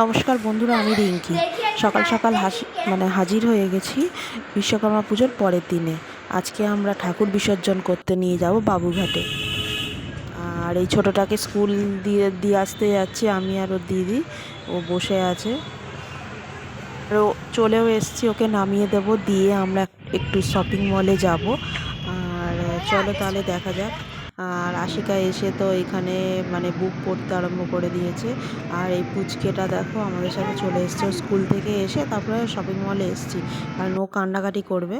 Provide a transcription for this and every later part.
নমস্কার বন্ধুরা আমি রিঙ্কি। সকাল সকাল হাসি মানে হাজির হয়ে গেছি বিশ্বকর্মা পুজোর পরের দিনে। আজকে আমরা ঠাকুর বিসর্জন করতে নিয়ে যাব বাবুঘাটে। আর এই ছোটোটাকে স্কুল দিয়ে দিয়ে আসতে যাচ্ছে আমি আর ওর দিদি। ও বসে আছে। চলেও এসছি, ওকে নামিয়ে দেব, দিয়ে আমরা একটু শপিং মলে যাব। আর চলো তাহলে দেখা যাক। আর আশিকা এসে তো এখানে মানে বুক পড়তে আরম্ভ করে দিয়েছে। আর এই পুচকেটা দেখো, আমাদের সাথে চলে এসছে। স্কুল থেকে এসে তারপরে শপিং মলে এসছি। কারণ ও কান্নাকাটি করবে।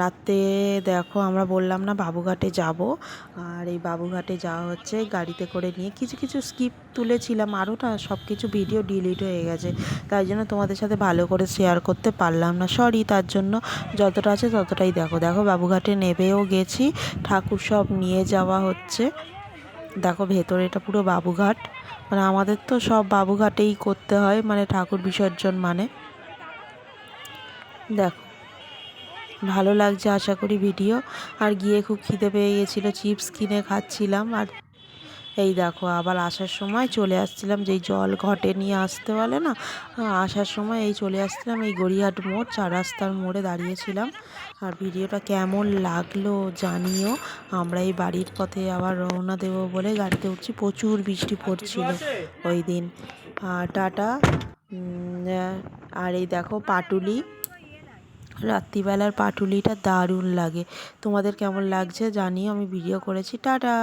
রাতে দেখো আমরা বললাম না বাবুঘাটে যাব। আর এই বাবুঘাটে যাওয়া হচ্ছে গাড়িতে করে নিয়ে। কিছু কিছু স্কিপ তুলেছিলাম। আরও না সব কিছু ভিডিও ডিলিট হয়ে গেছে। তাই জন্য তোমাদের সাথে ভালো করে শেয়ার করতে পারলাম না। সরি তার জন্য যতটা আছে ততটাই দেখো। দেখো বাবুঘাটে নেবেও গেছি। ঠাকুর সব নিয়ে যাওয়া হচ্ছে। দেখো ভেতরে এটা পুরো বাবুঘাট। মানে আমাদের তো সব বাবুঘাটেই করতে হয়। মানে ঠাকুর বিসর্জন মানে। দেখো ভালো লাগছে আশা করি ভিডিও। আর গিয়ে খুব খিদে পেয়ে গেছিল চিপস কিনে খাচ্ছিলাম। আর এই দেখো আবার আসার সময় চলে আসছিলাম যেই জল ঘটে নিয়ে আসতে বলে না? আসার সময় এই চলে আসছিলাম এই গড়িয়াহাট মোড় চার রাস্তার মোড়ে দাঁড়িয়েছিলাম। আর ভিডিওটা কেমন লাগল জানিও। আমরা এই বাড়ির পথে আবার রওনা দেবো বলে গাড়িতে উঠছি প্রচুর বৃষ্টি পড়ছিল ওই দিন। আর টাটা। আর এই দেখো পাটুলি। রাত্রিবেলার পাটুলিটা দারুণ লাগে। তোমাদের কেমন লাগছে জানিও আমি ভিডিও করেছি। টাটা!